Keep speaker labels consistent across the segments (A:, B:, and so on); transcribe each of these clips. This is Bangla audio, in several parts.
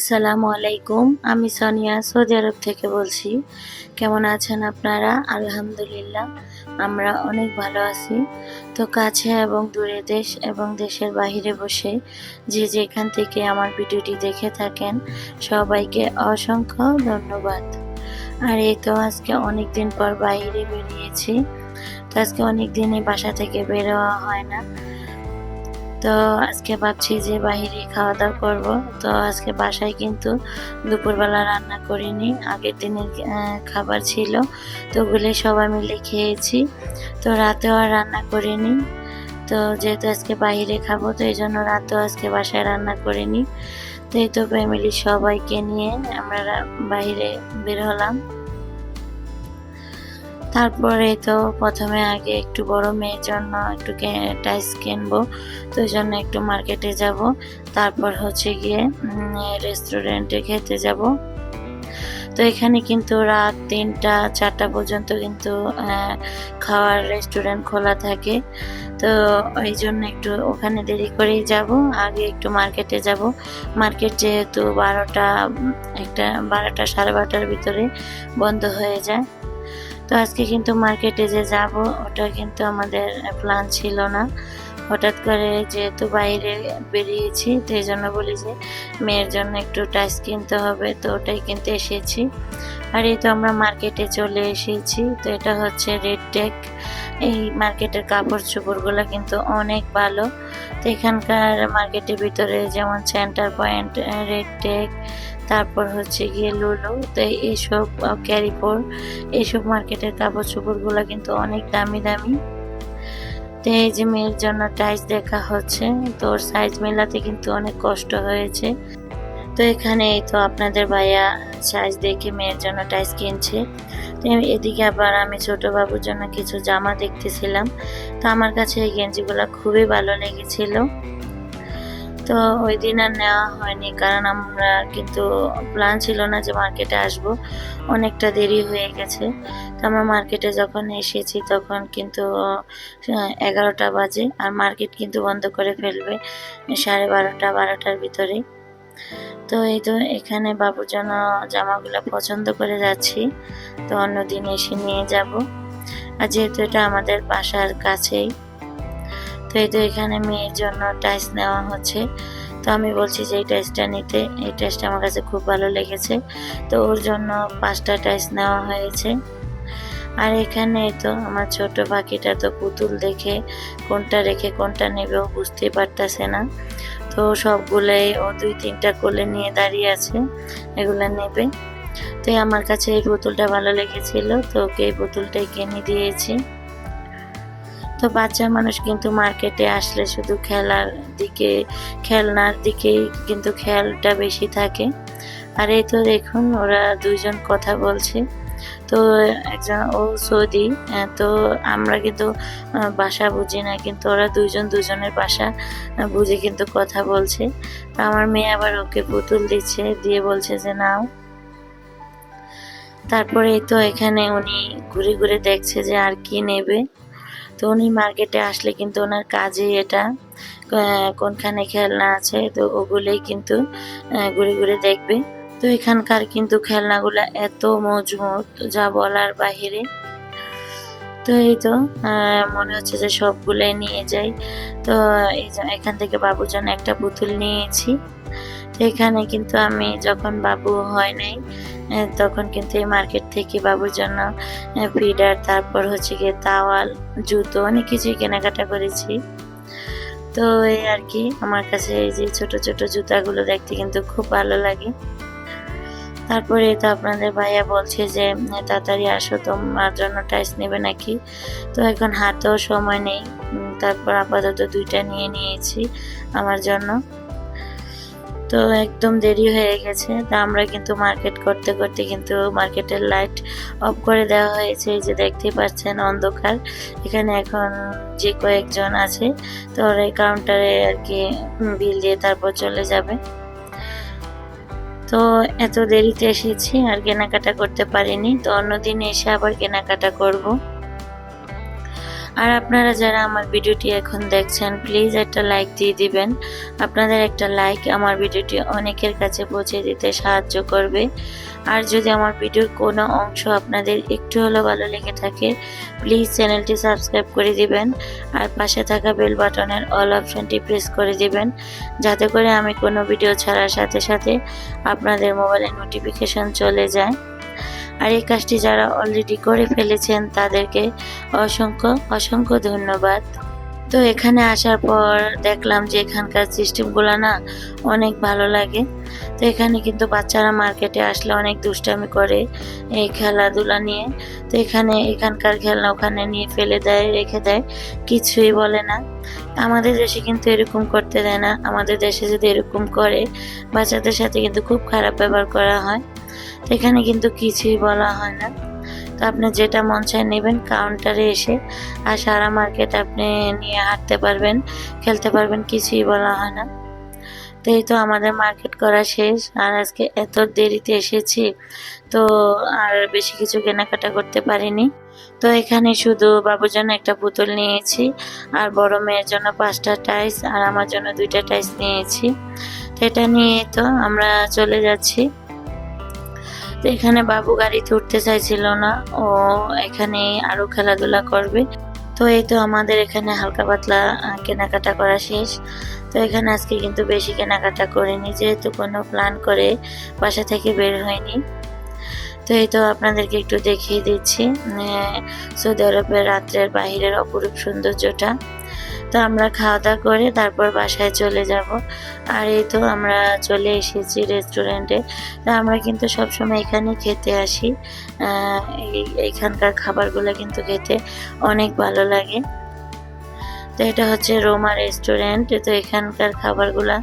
A: আসসালামু আলাইকুম। আমি সোনিয়া, সৌদি আরব থেকে বলছি। কেমন আছেন আপনারা? আলহামদুলিল্লাহ, আমরা অনেক ভালো আছি। তো কাছে এবং দূরে দেশ এবং দেশের বাইরে বসে যে যেখান থেকে আমার ভিডিওটি দেখে থাকেন, সবাইকে অসংখ্য ধন্যবাদ। আর এই তো আজকে অনেক দিন পর বাইরে বেরিয়েছি। তো আজকে অনেক দিনই বাসা থেকে বের হওয়া হয় না। তো আজকে ভাবছি যে বাহিরে খাওয়া দাওয়া করব। তো আজকে বাসায় কিন্তু দুপুরবেলা রান্না করিনি, আগের দিনের খাবার ছিল। তো ওগুলো সবাই মিলে খেয়েছি। তো রাতেও আর রান্না করিনি। তো যেহেতু আজকে বাইরে খাব, তো এই জন্য রাতেও আজকে বাসায় রান্না করিনি। তো এই তো ফ্যামিলির সবাইকে নিয়ে আমরা বাইরে বের হলাম। তারপরে তো প্রথমে আগে একটু বড় মেয়ের জন্য একটু টাইস কিনবো, তো ওই জন্য একটু মার্কেটে যাব। তারপর হচ্ছে গিয়ে রেস্টুরেন্টে খেতে যাব। তো এখানে কিন্তু রাত তিনটা, চারটা পর্যন্ত কিন্তু খাওয়ার রেস্টুরেন্ট খোলা থাকে। তো ওই জন্য একটু ওখানে দেরি করেই যাব, আগে একটু মার্কেটে যাব। মার্কেট যেহেতু বারোটা একটা বারোটা সাড়ে বারোটার ভিতরে বন্ধ হয়ে যায়। তো আজকে কিন্তু মার্কেটে যে যাব, ওটা কিন্তু আমাদের প্ল্যান ছিল না। হঠাৎ করে যেহেতু বাইরে বেরিয়েছি, তো এই জন্য বলি যে মেয়ের জন্য একটু টাইস কিনতে হবে, তো ওটাই কিনতে এসেছি। আর এই তো আমরা মার্কেটে চলে এসেছি। তো এটা হচ্ছে রেড টেক এই মার্কেটের কাপড় চোপড়গুলো কিন্তু অনেক ভালো। তো এখানকার মার্কেটের ভিতরে যেমন সেন্টার পয়েন্ট রেড টেক তারপর হচ্ছে গিয়ে লুলু তো এইসব ক্যারিপোর এইসব মার্কেটের কাপড় চোপড়গুলো কিন্তু অনেক দামি দামি। তো এই যে মেয়ের জন্য টাইস দেখা হচ্ছে। তো ওর সাইজ মেলাতে কিন্তু অনেক কষ্ট হয়েছে। তো এখানে এই তো আপনাদের ভাইয়া সাইজ দেখে মেয়ের জন্য টাইস কিনছে। তো এদিকে আবার আমি ছোট বাবুর জন্য কিছু জামা দেখতেছিলাম। তো আমার কাছে এই গেঞ্জিগুলো খুবই ভালো লেগেছিল। তো ওই দিন আর নেওয়া হয়নি, কারণ আমরা কিন্তু প্ল্যান ছিল না যে মার্কেটে আসব। অনেকটা দেরি হয়ে গেছে। তো আমরা মার্কেটে যখন এসেছি তখন কিন্তু এগারোটা বাজে। আর মার্কেট কিন্তু বন্ধ করে ফেলবে সাড়ে বারোটা, বারোটার ভিতরে। তো এই তো এখানে বাবুর জন্য জামাগুলো পছন্দ করে যাচ্ছি। তো অন্যদিন এসে নিয়ে যাব। আর যেহেতু এটা আমাদের বাসার কাছেই, তো এই তো এখানে মেয়ের জন্য টাইস নেওয়া হচ্ছে। তো আমি বলছি যে এই টাইসটা নিতে, এই টাইসটা আমার কাছে খুব ভালো লেগেছে। তো ওর জন্য পাঁচটা টাইস নেওয়া হয়েছে। আর এখানে তো আমার ছোট পাখিটা তো পুতুল দেখে কোনটা রেখে কোনটা নেবে ও বুঝতেই পারতেছে না। তো সবগুলোই ও দুই তিনটা কোলে নিয়ে দাঁড়িয়ে আছে, এগুলো নেবে। তো আমার কাছে এই বোতলটা ভালো লেগেছিল, তো ওকে এই পুতুলটাই কিনে দিয়েছি। তো বাচ্চা মানুষ কিন্তু মার্কেটে আসলে শুধু খেলার দিকে, খেলনার দিকেই কিন্তু খেয়ালটা বেশি থাকে। আর এই তো দেখুন, ওরা দুইজন কথা বলছে। তো একজন ও সৌদি তো আমরা কিন্তু বাসা বুঝি না, কিন্তু ওরা দুজন দুজনের বাসা বুঝে কিন্তু কথা বলছে। তো আমার মেয়ে আবার ওকে পুতুল দিচ্ছে, দিয়ে বলছে যে নাও। তারপরে তো এখানে উনি ঘুরে ঘুরে দেখছে যে আর কি নেবে। তো উনি মার্কেটে আসলে কিন্তু ওনার কাজে এটা কোনখানে খেলনা আছে, তো ওগুলোই কিন্তু ঘুরে ঘুরে দেখবে। তো এখানকার কিন্তু খেলনাগুলো এত মজবুত, যা বলার বাহিরে। তো এই তো মনে হচ্ছে যে সবগুলোই নিয়ে যাই। তো এখান থেকে বাবুর জন্য একটা পুতুল নিয়েছি। তো এখানে কিন্তু আমি যখন বাবু হয় নাই তখন কিন্তু এই মার্কেট থেকে বাবুর জন্য ফিডার, তারপর হচ্ছে গিয়ে তাওয়াল, জুতো, অনেক কিছুই কেনাকাটা করেছি। তো এই আর কি, আমার কাছে এই যে ছোট ছোট জুতাগুলো দেখতে কিন্তু খুব ভালো লাগে। তারপরে তো আপনাদের ভাইয়া বলছে যে, তাড়াতাড়ি আসো, তোমার জন্য টাইস নেবে নাকি? তো এখন হাতেও সময় নেই। তারপর আপাতত দুইটা নিয়ে নিয়েছি আমার জন্য। তো একদম দেরি হয়ে গেছে। তা আমরা কিন্তু মার্কেট করতে করতে কিন্তু মার্কেটের লাইট অফ করে দেওয়া হয়েছে। এই যে দেখতেই পাচ্ছেন অন্ধকার। এখানে এখন যে কয়েকজন আছে, তো ওরা কাউন্টারে আর কি বিল দিয়ে তারপর চলে যাবে। তো এত দেরিতে এসেছি আর কেনাকাটা করতে পারিনি তো অন্যদিন এসে আবার কেনাকাটা করব। আর আপনারা যারা আমার ভিডিওটি এখন দেখছেন প্লিজ একটা লাইক দিয়ে দিবেন। আপনাদের একটা লাইক আমার ভিডিওটি অনেকের কাছে পৌঁছে দিতে সাহায্য করবে। আর যদি আমার ভিডিওর কোনো অংশ আপনাদের একটু হলেও ভালো লেগে থাকে প্লিজ চ্যানেলটি সাবস্ক্রাইব করে দিবেন। আর পাশে থাকা বেল বাটনের অল অপশনটি প্রেস করে দিবেন, যাতে করে আমি কোনো ভিডিও ছাড়ার সাথে সাথে আপনাদের মোবাইলে নোটিফিকেশন চলে যায়। আর এই কাজটি যারা অলরেডি করে ফেলেছেন তাদেরকে অসংখ্য অসংখ্য ধন্যবাদ। তো এখানে আসার পর দেখলাম যে এখানকার সিস্টেমগুলো না অনেক ভালো লাগে। তো এখানে কিন্তু বাচ্চারা মার্কেটে আসলে অনেক দুষ্টামি করে এই খেলাধুলা নিয়ে। তো এখানে এখানকার খেলনা ওখানে নিয়ে ফেলে দেয়, রেখে দেয়, কিছুই বলে না। আমাদের দেশে কিন্তু এরকম করতে দেয় না। আমাদের দেশে যদি এরকম করে, বাচ্চাদের সাথে কিন্তু খুব খারাপ ব্যবহার করা হয়। তো এখানে কিন্তু কিছুই বলা হয় না। তো আপনি যেটা মন চায় নেবেন কাউন্টারে এসে আর সারা মার্কেট আপনি নিয়ে হাঁটতে পারবেন, খেলতে পারবেন, কিছুই বলা হয় না। তো এই তো আমাদের মার্কেট করা শেষ, আর আজকে এত দেরিতে এসেছি, তো আর বেশি কিছু কেনাকাটা করতে পারিনি। তো এখানে শুধু বাবুর জন্য একটা পুতুল নিয়েছি, আর বড় মেয়ের জন্য পাঁচটা টাইস আর আমার জন্য দুইটা টাইস নিয়েছি। তো এটা নিয়ে তো আমরা চলে যাচ্ছি। তো এখানে বাবু গাড়িতে উঠতে চাইছিল না, ও এখানে আরও খেলাধুলা করবে। তো এই তো আমাদের এখানে হালকা পাতলা কেনাকাটা করা শেষ। তো এখানে আজকে কিন্তু বেশি কেনাকাটা করিনি, যেহেতু কোনো প্ল্যান করে বাসা থেকে বের হয়নি। তো এই তো আপনাদেরকে একটু দেখিয়ে দিচ্ছি সৌদি আরবের রাত্রের বাহিরের অপরূপ সৌন্দর্যটা। তো আমরা খাওয়া দাওয়া করে তারপর বাসায় চলে যাব। আর এই তো আমরা চলে এসেছি রেস্টুরেন্টে তো আমরা কিন্তু সবসময় এখানে খেতে আসি। এইখানকার খাবারগুলো কিন্তু খেতে অনেক ভালো লাগে। তো এটা হচ্ছে রোমা রেস্টুরেন্ট তো এখানকার খাবারগুলো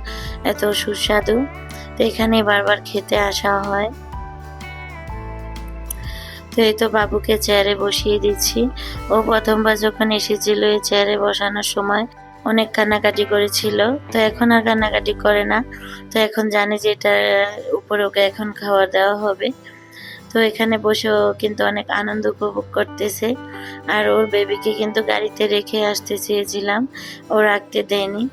A: এত সুস্বাদু। তো এখানে বারবার খেতে আসা হয়। তো এই তো বাবুকে চেয়ারে বসিয়ে দিচ্ছি। ও প্রথমবার যখন এসেছিল এই চেয়ারে বসানোর সময় অনেক কান্নাকাটি করেছিল। তো এখন আর কান্নাকাটি করে না। তো এখন জানে যে এটার উপরে ওকে এখন খাওয়া দেওয়া হবে। তো এখানে বসেও কিন্তু অনেক আনন্দ উপভোগ করতেছে। আর ওর বেবিকে কিন্তু গাড়িতে রেখে আসতে চেয়েছিলাম। ও রাখতে দেয়নি।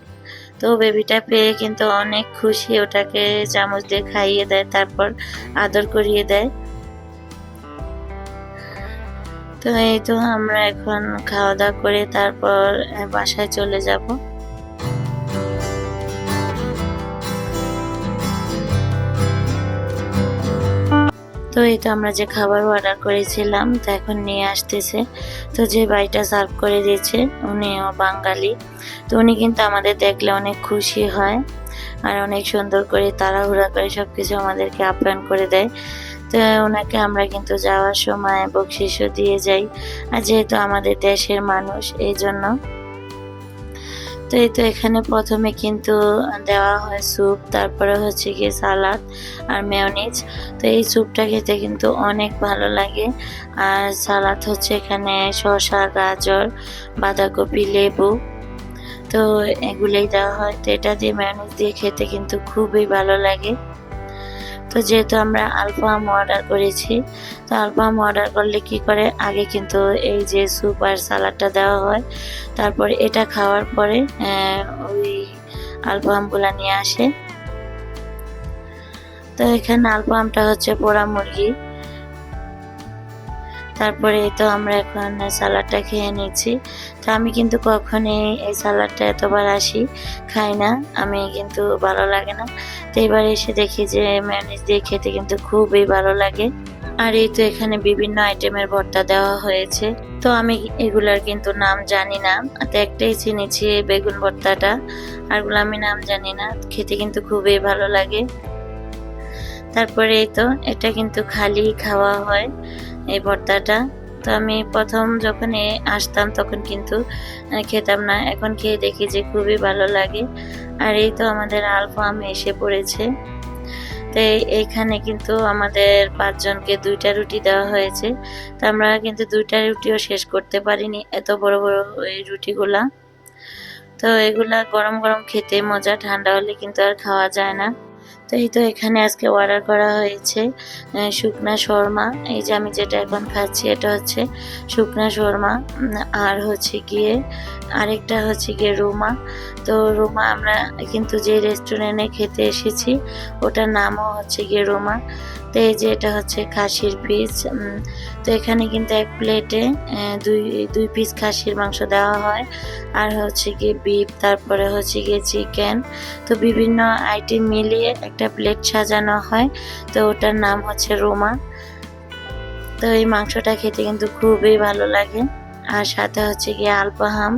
A: তো বেবিটা পেয়ে কিন্তু অনেক খুশি। ওটাকে চামচ দিয়ে খাইয়ে দেয়, তারপর আদর করিয়ে দেয়। তো এই তো আমরা এখন খাওয়া দাওয়া করে তারপর বাসায় চলে যাব। তো এই তো আমরা যে খাবার অর্ডার করেছিলাম, তো এখন নিয়ে আসতেছে। তো যে বাড়িটা সার্ভ করে দিয়েছে, উনিও বাঙালি। তো উনি কিন্তু আমাদের দেখলে অনেক খুশি হয়, আর অনেক সুন্দর করে তাড়াহুড়া করে সবকিছু আমাদেরকে আপ্যায়ন করে দেয়। তো ওনাকে আমরা কিন্তু যাওয়ার সময় বকশিসও দিয়ে যাই। আর যেহেতু আমাদের দেশের মানুষ এই জন্য তো এই তো এখানে প্রথমে কিন্তু দেওয়া হয় স্যুপ, তারপরে হচ্ছে গিয়ে সালাদ আর মেয়নিজ। তো এই স্যুপটা খেতে কিন্তু অনেক ভালো লাগে। আর সালাদ হচ্ছে এখানে শসা, গাজর, বাঁধাকপি, লেবু। তো এগুলোই দেওয়া হয়। তো এটা দিয়ে মেয়নিজ দিয়ে খেতে কিন্তু খুবই ভালো লাগে। তো যেহেতু আমরা আলফাম অর্ডার করেছি, তো আলফাম অর্ডার করলে কি করে? আগে কিন্তু এই যে স্যুপ আর সালাডটা দেওয়া হয়। তারপর এটা খাওয়ার পরে ওই আলফামগুলো নিয়ে আসে। তো এখানে আলফামটা হচ্ছে পোড়া মুরগি। তারপরে তো আমরা এখন সালাডটা খেয়ে নিচ্ছি। তো আমি কিন্তু কখনই এই সালাডটা এতবার আসি, খাই না। আমি কিন্তু ভালো লাগে না। তো এবার এসে দেখি যে ম্যানেজ দিয়ে খেতে কিন্তু খুবই ভালো লাগে। আর এই তো এখানে বিভিন্ন আইটেমের ভর্তা দেওয়া হয়েছে। তো আমি এগুলার কিন্তু নাম জানি না। তো একটাই চিনেছি বেগুন ভর্তাটা। আরগুলো আমি নাম জানি না। খেতে কিন্তু খুবই ভালো লাগে। তারপরে এই তো, এটা কিন্তু খালি খাওয়া হয়। এই ভর্তাটা। তো আমি প্রথম যখন আসতাম তখন কিন্তু খেতাম না। এখন খেয়ে দেখি যে খুবই ভালো লাগে। আর এই তো আমাদের আলফাম এসে পড়েছে। তো এইখানে কিন্তু আমাদের পাঁচজনকে দুইটা রুটি দেওয়া হয়েছে। তো আমরা কিন্তু দুইটা রুটিও শেষ করতে পারিনি, এত বড় বড় এই রুটিগুলা। তো এগুলা গরম গরম খেতে মজা, ঠান্ডা হলে কিন্তু আর খাওয়া যায় না। তো এই তো এখানে আজকে অর্ডার করা হয়েছে শুকনা শর্মা। এই যে আমি যেটা এখন খাচ্ছি, এটা হচ্ছে শুকনা শর্মা আর হচ্ছে গিয়ে আরেকটা হচ্ছে গিয়ে রুমা। তো রুমা আমরা কিন্তু যে রেস্টুরেন্টে খেতে এসেছি, ওটার নামও হচ্ছে গিয়ে রুমা। তো এই যে এটা হচ্ছে খাসির পিস তো এখানে কিন্তু এক প্লেটে দুই দুই পিস খাসির মাংস দেওয়া হয়। আর হচ্ছে গিয়ে বিফ, তারপরে হচ্ছে গিয়ে চিকেন। তো বিভিন্ন আইটেম মিলিয়ে একটা প্লেট সাজানো হয়। তো ওটার নাম হচ্ছে রোমা। তো এই মাংসটা খেতে কিন্তু খুবই ভালো লাগে। আর সাথে হচ্ছে গিয়ে আলপাহাম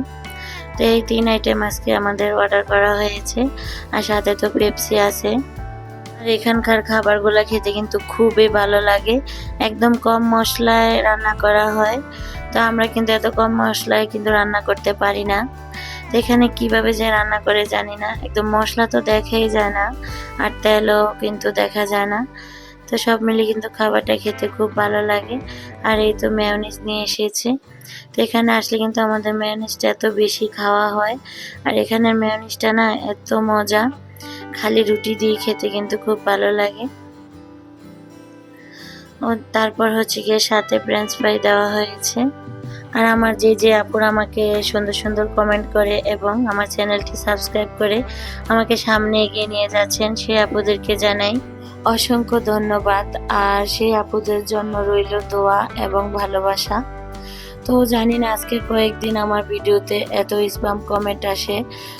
A: তো এই তিন আইটেম আজকে আমাদের অর্ডার করা হয়েছে। আর সাথে তো পেপসি আছে। এখানকার খাবারগুলো খেতে কিন্তু খুবই ভালো লাগে। একদম কম মশলায় রান্না করা হয়। তো আমরা কিন্তু এত কম মশলায় কিন্তু রান্না করতে পারি না। তো এখানে কীভাবে যে রান্না করে জানি না। একদম মশলা তো দেখাই যায় না আর তেলও কিন্তু দেখা যায় না। তো সব মিলে কিন্তু খাবারটা খেতে খুব ভালো লাগে। আর এই তো মেয়নিজ নিয়ে এসেছে। তো এখানে আসলে কিন্তু আমাদের মেয়নিজটা এত বেশি খাওয়া হয়। আর এখানের মেয়নিজটা না এত মজা। খালি রুটি দিয়ে খেতে কিন্তু খুব ভালো লাগে। ও তারপর হচ্ছে গিয়ে সাথে ফ্রেঞ্চ ফ্রাই দেওয়া হয়েছে। আর আমার যে যে আপুর আমাকে সুন্দর সুন্দর কমেন্ট করে এবং আমার চ্যানেলটি সাবস্ক্রাইব করে আমাকে সামনে এগিয়ে নিয়ে যাচ্ছেন সেই আপুদেরকে জানাই অসংখ্য ধন্যবাদ। আর সেই আপুদের জন্য রইল দোয়া এবং ভালোবাসা। তো জানি না আজকে কয়েকদিন আমার ভিডিওতে এত স্প্যাম কমেন্ট আসে।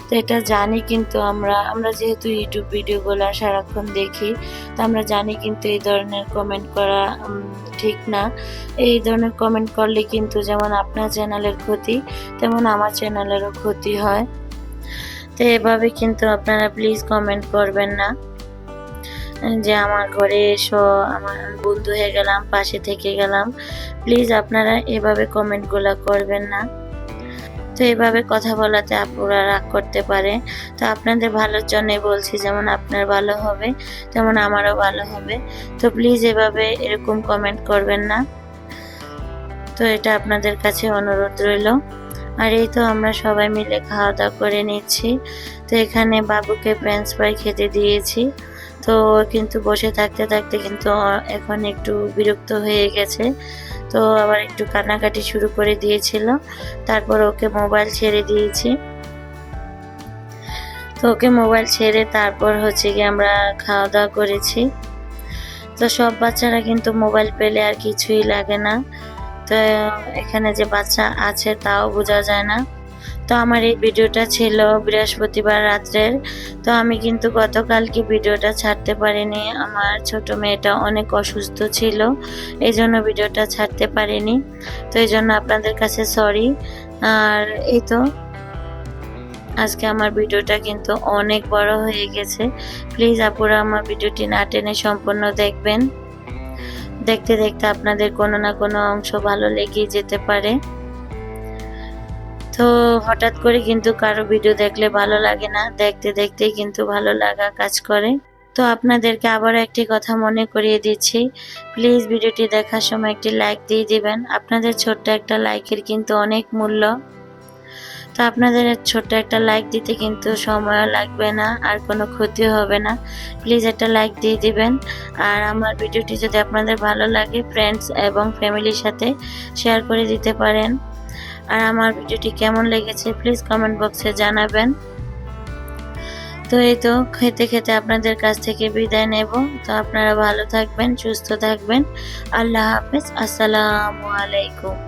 A: তো এটা জানি কিন্তু আমরা আমরা যেহেতু ইউটিউব ভিডিওগুলো সারাক্ষণ দেখি, তো আমরা জানি কিন্তু এই ধরনের কমেন্ট করা ঠিক না। এই ধরনের কমেন্ট করলে কিন্তু যেমন আপনার চ্যানেলের ক্ষতি, তেমন আমার চ্যানেলেরও ক্ষতি হয়। তো এভাবে কিন্তু আপনারা প্লিজ কমেন্ট করবেন না। যে আমার ঘরে এসো, আমার বন্ধু হয়ে গেলাম, পাশে থেকে গেলাম। প্লিজ আপনারা এভাবে কমেন্টগুলো করবেন না। তো এভাবে কথা বলাতে আপুরা রাগ করতে পারে। তো আপনাদের ভালোর জন্য বলছি, যেমন আপনার ভালো হবে, তেমন আমারও ভালো হবে। তো প্লিজ এভাবে এরকম কমেন্ট করবেন না। তো এটা আপনাদের কাছে অনুরোধ রইল। আর এই তো আমরা সবাই মিলে খাওয়া দাওয়া করে নিচ্ছি। তো এখানে বাবুকে ফ্রেঞ্চ ফ্রাই খেতে দিয়েছি। তো কিন্তু বসে থাকতে থাকতে কিন্তু এখন একটু বিরক্ত হয়ে গেছে। তো আবার একটু কান্নাকাটি শুরু করে দিয়েছিল। তারপর ওকে মোবাইল ছেড়ে দিয়েছি। তো ওকে মোবাইল ছেড়ে তারপর হচ্ছে কি আমরা খাওয়া দাওয়া করেছি। তো সব বাচ্চারা কিন্তু মোবাইল পেলে আর কিছুই লাগে না। তো এখানে যে বাচ্চা আছে তাও বোঝা যায় না। তো আমার এই ভিডিওটা ছিল বৃহস্পতিবার রাত্রের। তো আমি কিন্তু গতকালকে ভিডিওটা ছাড়তে পারিনি। আমার ছোট মেয়েটা অনেক অসুস্থ ছিল এই জন্য ভিডিওটা ছাড়তে পারিনি। তো এই জন্য আপনাদের কাছে সরি আর এই তো, আজকে আমার ভিডিওটা কিন্তু অনেক বড় হয়ে গেছে। প্লিজ আপুরা আমার ভিডিওটি না টেনে সম্পূর্ণ দেখবেন। দেখতে দেখতে আপনাদের কোনো না কোনো অংশ ভালো লেগেই যেতে পারে। তো হঠাৎ করে কিন্তু কারও ভিডিও দেখলে ভালো লাগে না। দেখতে দেখতেই কিন্তু ভালো লাগা কাজ করে। তো আপনাদেরকে আবারও একটি কথা মনে করিয়ে দিচ্ছি। প্লিজ ভিডিওটি দেখার সময় একটি লাইক দিয়ে দিবেন। আপনাদের ছোট্ট একটা লাইকের কিন্তু অনেক মূল্য। তো আপনাদের ছোট্ট একটা লাইক দিতে কিন্তু সময়ও লাগবে না, আর কোনো ক্ষতিও হবে না। প্লিজ একটা লাইক দিয়ে দিবেন। আর আমার ভিডিওটি যদি আপনাদের ভালো লাগে ফ্রেন্ডস এবং ফ্যামিলির সাথে শেয়ার করে দিতে পারেন। আর আমার ভিডিওটি কেমন লেগেছে প্লিজ কমেন্ট বক্সে জানাবেন। তো এই তো, খেতে খেতে আপনাদের কাছ থেকে বিদায় নেব। তো আপনারা ভালো থাকবেন, সুস্থ থাকবেন। আল্লাহ হাফেজ, আসসালামু আলাইকুম।